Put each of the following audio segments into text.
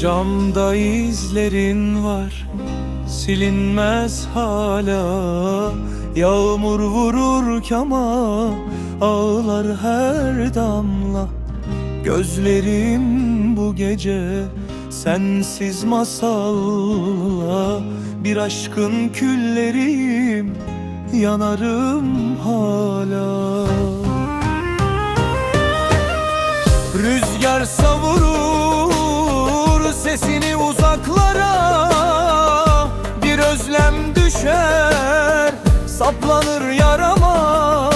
Camda izlerin var Silinmez hala. Yağmur vurur ama Ağlar her damla. Gözlerim bu gece Sensiz masalla. Bir aşkın külleriyim Yanarım hala. Rüzgar savurur düşer saplanır yarama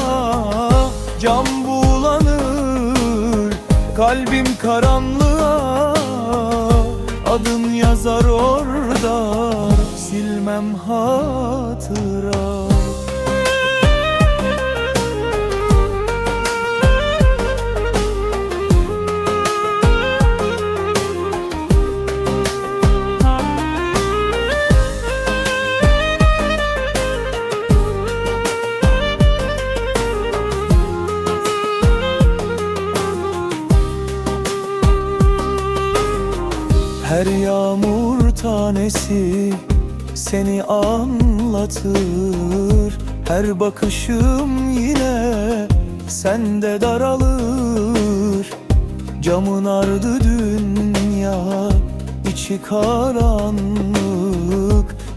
Cam buğulanır kalbim karanlığa. Adın yazar orada silmem hatıra Her yağmur tanesi seni anlatır. Her bakışım yine sende daralır. Camın ardı dünya içi karanlık.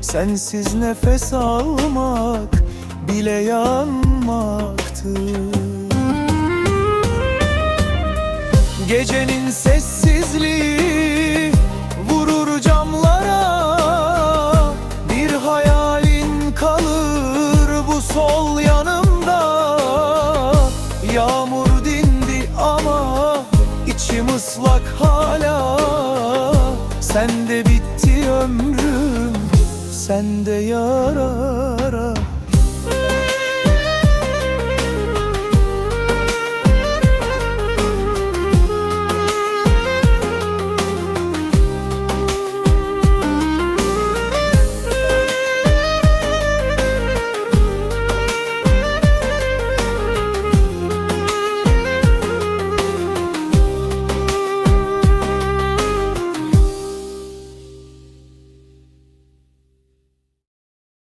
Sensiz nefes almak bile yanmaktır Gecenin sessizliği sol yanımda. Yağmur dindi ama içim ıslak hala. Sende bitti ömrüm, sende yara